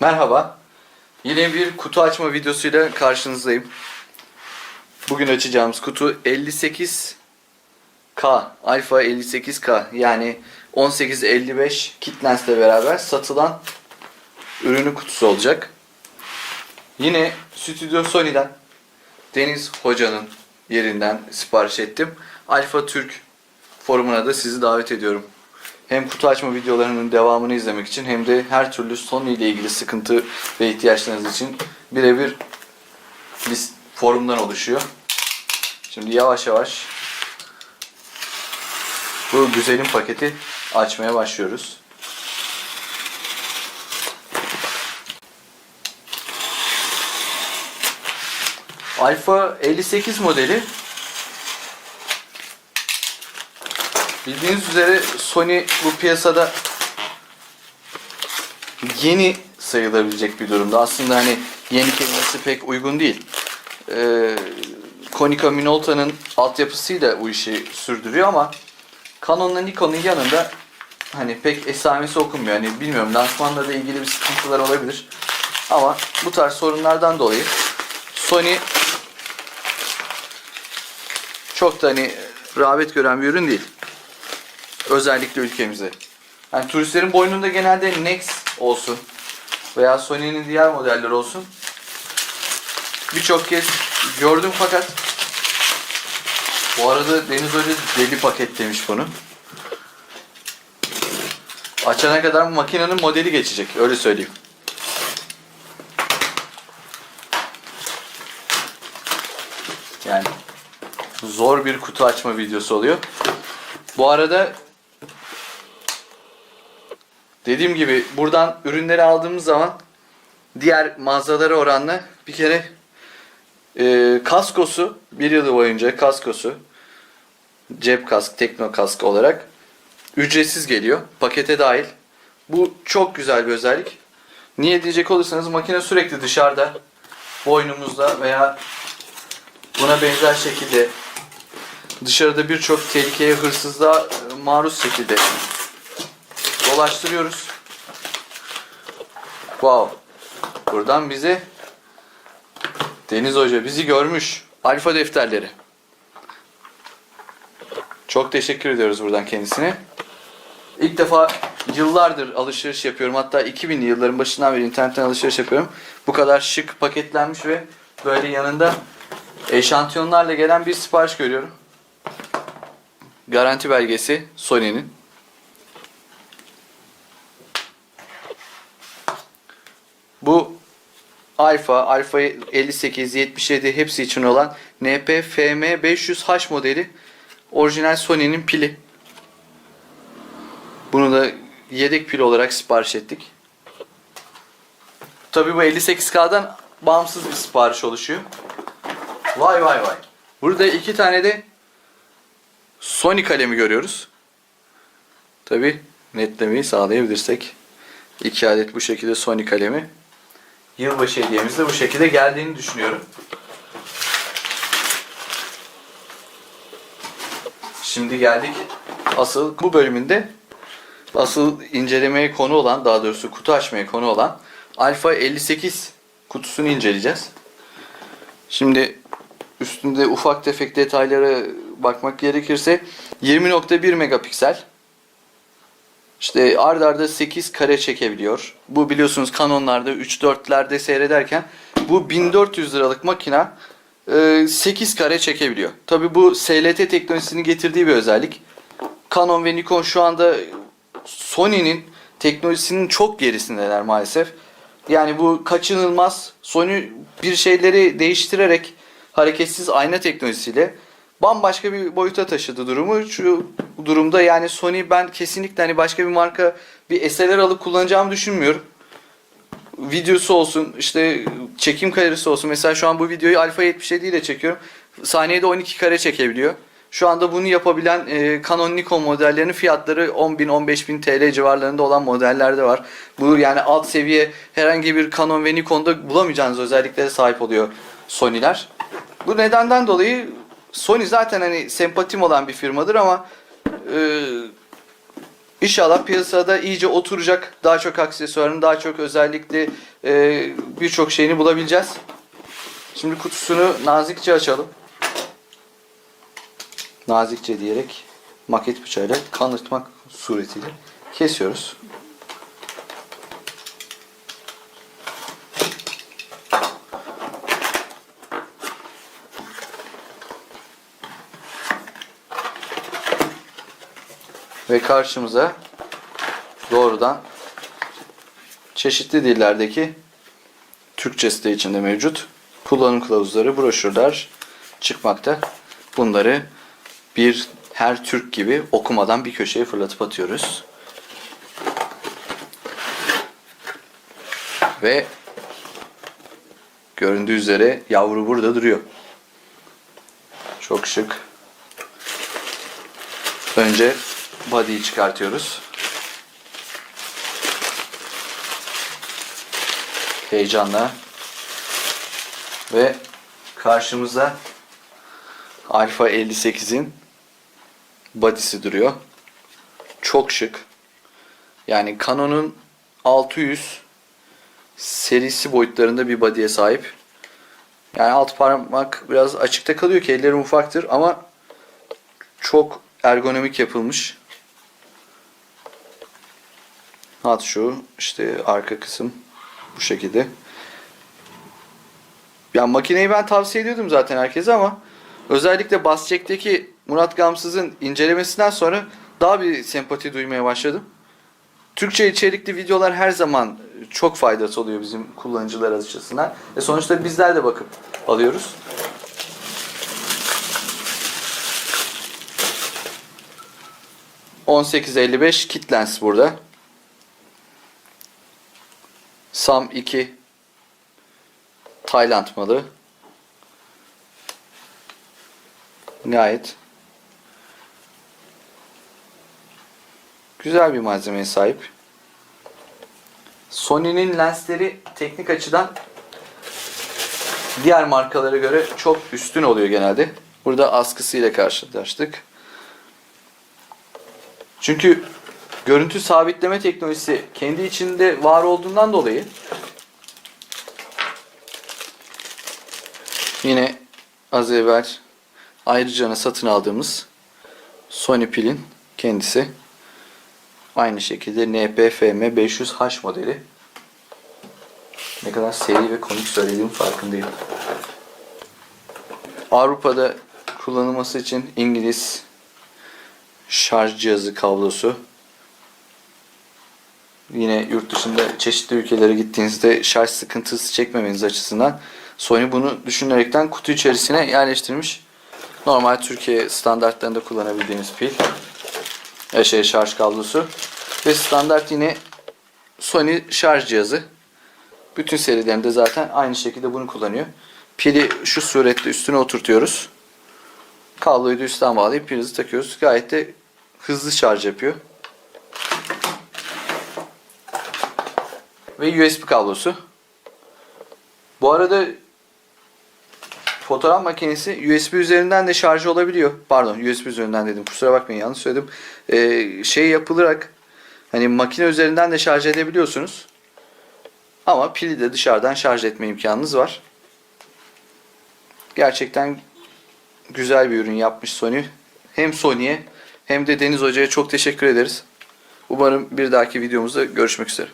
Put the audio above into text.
Merhaba. Yine bir kutu açma videosuyla karşınızdayım. Bugün açacağımız kutu 58K, Alpha 58K yani 1855 kit lensle beraber satılan ürünün kutusu olacak. Yine Stüdyo Sony'den Deniz Hoca'nın yerinden sipariş ettim. Alfa Türk forumuna da sizi davet ediyorum. Hem kutu açma videolarının devamını izlemek için hem de her türlü Sony ile ilgili sıkıntı ve ihtiyaçlarınız için birebir list forumdan oluşuyor. Şimdi yavaş yavaş bu güzelim paketi açmaya başlıyoruz. Alfa 58 modeli Bildiğiniz üzere Sony bu piyasada yeni sayılabilecek bir durumda. Aslında hani yeni kelimesi pek uygun değil. Ee, Konica Minolta'nın altyapısıyla bu işi sürdürüyor ama Canon'la Nikon'un yanında hani pek esamesi okunmuyor. Hani bilmiyorum lansmanla da ilgili bir sıkıntılar olabilir. Ama bu tarz sorunlardan dolayı Sony çok da hani rağbet gören bir ürün değil. Özellikle ülkemizde. Yani turistlerin boynunda genelde Nex olsun veya Sony'nin diğer modelleri olsun. Birçok kez gördüm fakat bu arada Deniz Hoca deli paketlemiş bunu. Açana kadar makinenin modeli geçecek. Öyle söyleyeyim. Yani zor bir kutu açma videosu oluyor. Bu arada dediğim gibi buradan ürünleri aldığımız zaman diğer mağazalara oranla bir kere e, kaskosu bir yıl boyunca kaskosu cep kask, tekno kask olarak ücretsiz geliyor. Pakete dahil. Bu çok güzel bir özellik. Niye diyecek olursanız makine sürekli dışarıda boynumuzda veya buna benzer şekilde dışarıda birçok tehlikeye, hırsızlığa e, maruz şekilde dolaştırıyoruz. Wow. Buradan bize Deniz Hoca bizi görmüş. Alfa defterleri. Çok teşekkür ediyoruz buradan kendisine. İlk defa yıllardır alışveriş yapıyorum. Hatta 2000'li yılların başından beri internetten alışveriş yapıyorum. Bu kadar şık paketlenmiş ve böyle yanında eşantiyonlarla gelen bir sipariş görüyorum. Garanti belgesi Sony'nin. Bu Alfa, Alfa 58, 77 hepsi için olan NP-FM 500H modeli orijinal Sony'nin pili. Bunu da yedek pil olarak sipariş ettik. Tabii bu 58K'dan bağımsız bir sipariş oluşuyor. Vay vay vay. Burada iki tane de Sony kalemi görüyoruz. Tabi netlemeyi sağlayabilirsek. iki adet bu şekilde Sony kalemi. Yılbaşı hediyemiz de bu şekilde geldiğini düşünüyorum. Şimdi geldik asıl bu bölümünde asıl incelemeye konu olan daha doğrusu kutu açmaya konu olan Alfa 58 kutusunu inceleyeceğiz. Şimdi üstünde ufak tefek detaylara bakmak gerekirse 20.1 megapiksel işte ard arda 8 kare çekebiliyor. Bu biliyorsunuz Canon'larda 3-4'lerde seyrederken bu 1400 liralık makina 8 kare çekebiliyor. Tabi bu SLT teknolojisinin getirdiği bir özellik. Canon ve Nikon şu anda Sony'nin teknolojisinin çok gerisindeler maalesef. Yani bu kaçınılmaz. Sony bir şeyleri değiştirerek hareketsiz ayna teknolojisiyle bambaşka bir boyuta taşıdı durumu. Şu durumda yani Sony ben kesinlikle hani başka bir marka bir SLR alıp kullanacağımı düşünmüyorum. Videosu olsun, işte çekim kamerası olsun. Mesela şu an bu videoyu Alpha 77 ile çekiyorum. Saniyede 12 kare çekebiliyor. Şu anda bunu yapabilen e, Canon Nikon modellerinin fiyatları 10.000-15.000 TL civarlarında olan modeller de var. Bu yani alt seviye herhangi bir Canon ve Nikon'da bulamayacağınız özelliklere sahip oluyor Sony'ler. Bu nedenden dolayı Sony zaten hani sempatim olan bir firmadır ama e, İnşallah piyasada iyice oturacak. Daha çok aksesuarını, daha çok özellikli e, birçok şeyini bulabileceğiz. Şimdi kutusunu nazikçe açalım. Nazikçe diyerek maket bıçağıyla kanırtmak suretiyle kesiyoruz. Ve karşımıza doğrudan çeşitli dillerdeki Türkçesi de içinde mevcut. Kullanım kılavuzları, broşürler çıkmakta. Bunları bir her Türk gibi okumadan bir köşeye fırlatıp atıyoruz. Ve göründüğü üzere yavru burada duruyor. Çok şık. Önce body'yi çıkartıyoruz. Heyecanla. Ve karşımızda Alfa 58'in body'si duruyor. Çok şık. Yani Canon'un 600 serisi boyutlarında bir body'ye sahip. Yani alt parmak biraz açıkta kalıyor ki ellerim ufaktır ama çok ergonomik yapılmış. Hat şu işte arka kısım bu şekilde. Ya makineyi ben tavsiye ediyordum zaten herkese ama özellikle Basçek'teki Murat Gamsız'ın incelemesinden sonra daha bir sempati duymaya başladım. Türkçe içerikli videolar her zaman çok faydası oluyor bizim kullanıcılar açısından. E sonuçta bizler de bakıp alıyoruz. ...1855 kit lens burada. Sam 2 Tayland malı. Gayet güzel bir malzemeye sahip. Sony'nin lensleri teknik açıdan diğer markalara göre çok üstün oluyor genelde. Burada askısıyla karşılaştık. Çünkü görüntü sabitleme teknolojisi kendi içinde var olduğundan dolayı yine az evvel ayrıca satın aldığımız Sony pilin kendisi. Aynı şekilde NPFM 500H modeli. Ne kadar seri ve komik söylediğim farkındayım. Avrupa'da kullanılması için İngiliz şarj cihazı kablosu yine yurt dışında çeşitli ülkelere gittiğinizde şarj sıkıntısı çekmemeniz açısından Sony bunu düşünerekten kutu içerisine yerleştirmiş. Normal Türkiye standartlarında kullanabildiğimiz pil. Ya şey şarj kablosu. Ve standart yine Sony şarj cihazı. Bütün serilerinde zaten aynı şekilde bunu kullanıyor. Pili şu surette üstüne oturtuyoruz. Kabloyu da üstten bağlayıp prizi takıyoruz. Gayet de hızlı şarj yapıyor. Ve USB kablosu. Bu arada fotoğraf makinesi USB üzerinden de şarj olabiliyor. Pardon USB üzerinden dedim. Kusura bakmayın yanlış söyledim. Ee, şey yapılarak hani makine üzerinden de şarj edebiliyorsunuz. Ama pili de dışarıdan şarj etme imkanınız var. Gerçekten güzel bir ürün yapmış Sony. Hem Sony'ye hem de Deniz Hoca'ya çok teşekkür ederiz. Umarım bir dahaki videomuzda görüşmek üzere.